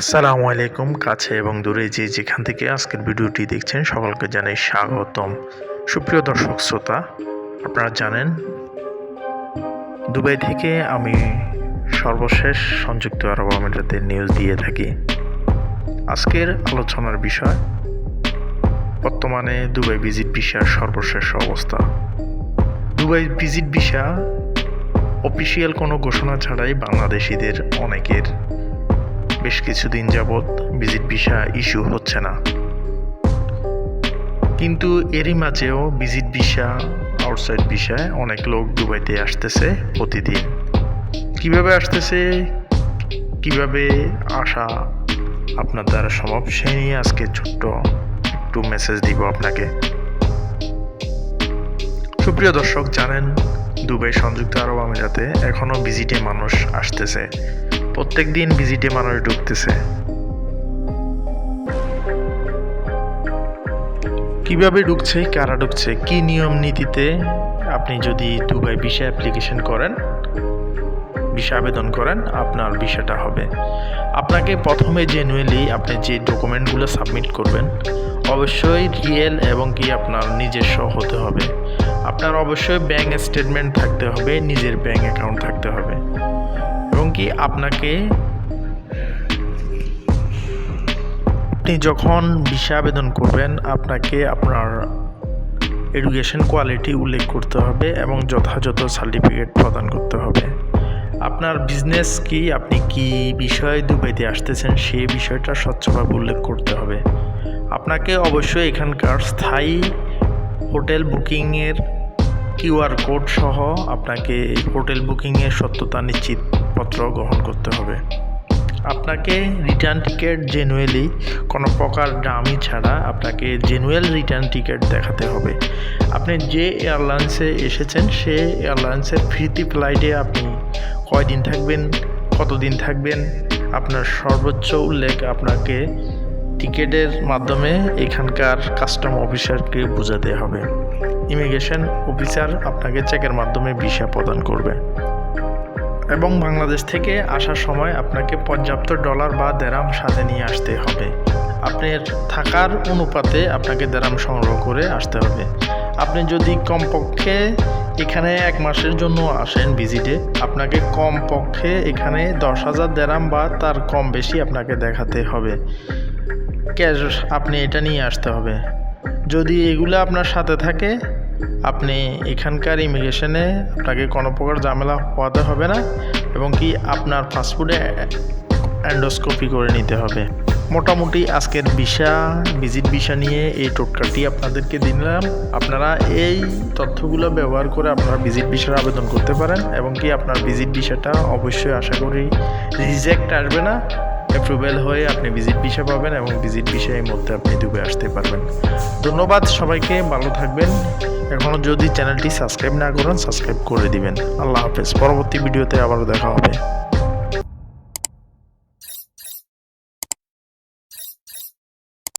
আসসালামু আলাইকুম, কাছে এবং দূরে যে যেখান থেকে আজকের ভিডিওটি দেখছেন, সকলকে জানাই স্বাগতম। সুপ্রিয় দর্শক, শ্রোতা, আপনারা জানেন, দুবাই থেকে আমি সর্বশেষ সংযুক্ত আরব আমিরাতের নিউজ দিয়ে থাকি। আজকের আলোচনার বিষয়, বর্তমানে দুবাই ভিজিট ভিসার সর্বশেষ অবস্থা। দুবাই ভিজিট ভিসা অফিসিয়াল কোনো ঘোষণা ছাড়াই বাংলাদেশিদের অনেকের বেশ কিছুদিন যাবৎ ভিজিট ভিসা ইস্যু হচ্ছে না। কিন্তু এরই মাঝেও ভিজিট ভিসা আউটসাইড ভিসায় অনেক লোক দুবাইতে আসতেছে প্রতিদিন। কীভাবে আসতেছে, কীভাবে আসা আপনার দ্বারা সম্ভব, সে নিয়ে আজকে ছোট্ট একটু মেসেজ দিব আপনাকে। সুপ্রিয় দর্শক, জানেন, দুবাই সংযুক্ত আরব আমিরাতে এখনও ভিজিটে মানুষ আসতেছে। প্রত্যেক দিন ভিজিটে মানুষ ঢুকতেছে। কীভাবে ঢুকছে, কারা ঢুকছে, কি নিয়ম নীতিতে আপনি যদি দুবাই ভিসা অ্যাপ্লিকেশন করেন, ভিসা আবেদন করেন, আপনার ভিসাটা হবে। আপনাকে প্রথমে জেনুয়েলি আপনি যে ডকুমেন্টগুলো সাবমিট করবেন, অবশ্যই রিয়েল এবং কি আপনার নিজস্ব হতে হবে। আপনার অবশ্যই ব্যাঙ্ক স্টেটমেন্ট থাকতে হবে, নিজের ব্যাঙ্ক অ্যাকাউন্ট থাকতে হবে। কি আপনাকে আপনি যখন ভিসা আবেদন করবেন, আপনাকে আপনার এডুকেশন কোয়ালিটি উল্লেখ করতে হবে এবং যথাযথ সার্টিফিকেট প্রদান করতে হবে। আপনার বিজনেস কি, আপনি কি বিষয়ে দুবাইতে আসতেছেন সেই বিষয়টা স্বচ্ছভাবে উল্লেখ করতে হবে। আপনাকে অবশ্যই এখানকার স্থায়ী হোটেল বুকিংয়ের কিউআর কোড সহ আপনাকে হোটেল বুকিংয়ের সত্যতা নিশ্চিতপত্র গ্রহণ করতে হবে। আপনাকে রিটার্ন টিকিট জেনুয়েলি কোনো প্রকার দামি ছাড়া আপনাকে জেনুয়েল রিটার্ন টিকিট দেখাতে হবে। আপনি যে এয়ারলাইন্সে এসেছেন, সে এয়ারলাইন্সের ফ্রিতি ফ্লাইটে আপনি কয়দিন থাকবেন, কতদিন থাকবেন, আপনার সর্বোচ্চ উল্লেখ আপনাকে টিকিটের মাধ্যমে এখানকার কাস্টম অফিসারকে বোঝাতে হবে। ইমিগ্রেশন অফিসার আপনাকে চেকের মাধ্যমে ভিসা প্রদান করবে। এবং বাংলাদেশ থেকে আসার সময় আপনাকে পর্যাপ্ত ডলার বা দেরাম সাথে নিয়ে আসতে হবে। আপনার থাকার অনুপাতে আপনাকে দেরাম সংগ্রহ করে আসতে হবে। আপনি যদি কমপক্ষে এখানে এক মাসের জন্য আসেন ভিজিটে, আপনাকে কমপক্ষে এখানে দশ হাজার দেরাম বা তার কম বেশি আপনাকে দেখাতে হবে। ক্যাশ আপনি এটা নিয়ে আসতে হবে। যদি এগুলো আপনার সাথে থাকে আপনি এখানকার ইমিগ্রেশনে আপনাকে কোনো প্রকার ঝামেলা হওয়াতে হবে না এবং কি আপনার পাসপোর্টে অ্যান্ডোস্কোপি করে নিতে হবে। মোটামুটি আজকের ভিসা ভিজিট ভিসা নিয়ে এই টোটকাটি আপনাদেরকে দিলাম। আপনারা এই তথ্যগুলো ব্যবহার করে আপনারা ভিজিট ভিসার আবেদন করতে পারেন এবং কি আপনার ভিজিট ভিসাটা অবশ্যই আশা করি রিজেক্ট আসবে না অ্যাপ্রুভেল হয়ে আপনি ভিজিট ভিসা পাবেন এবং ভিজিট ভিসা এই মধ্যে আপনি ডুবে আসতে পারবেন। ধন্যবাদ সবাইকে, ভালো থাকবেন। এখনও যদি চ্যানেলটি সাবস্ক্রাইব না করেন, সাবস্ক্রাইব করে দিবেন। আল্লাহ হাফেজ। পরবর্তী ভিডিওতে আবার দেখা হবে।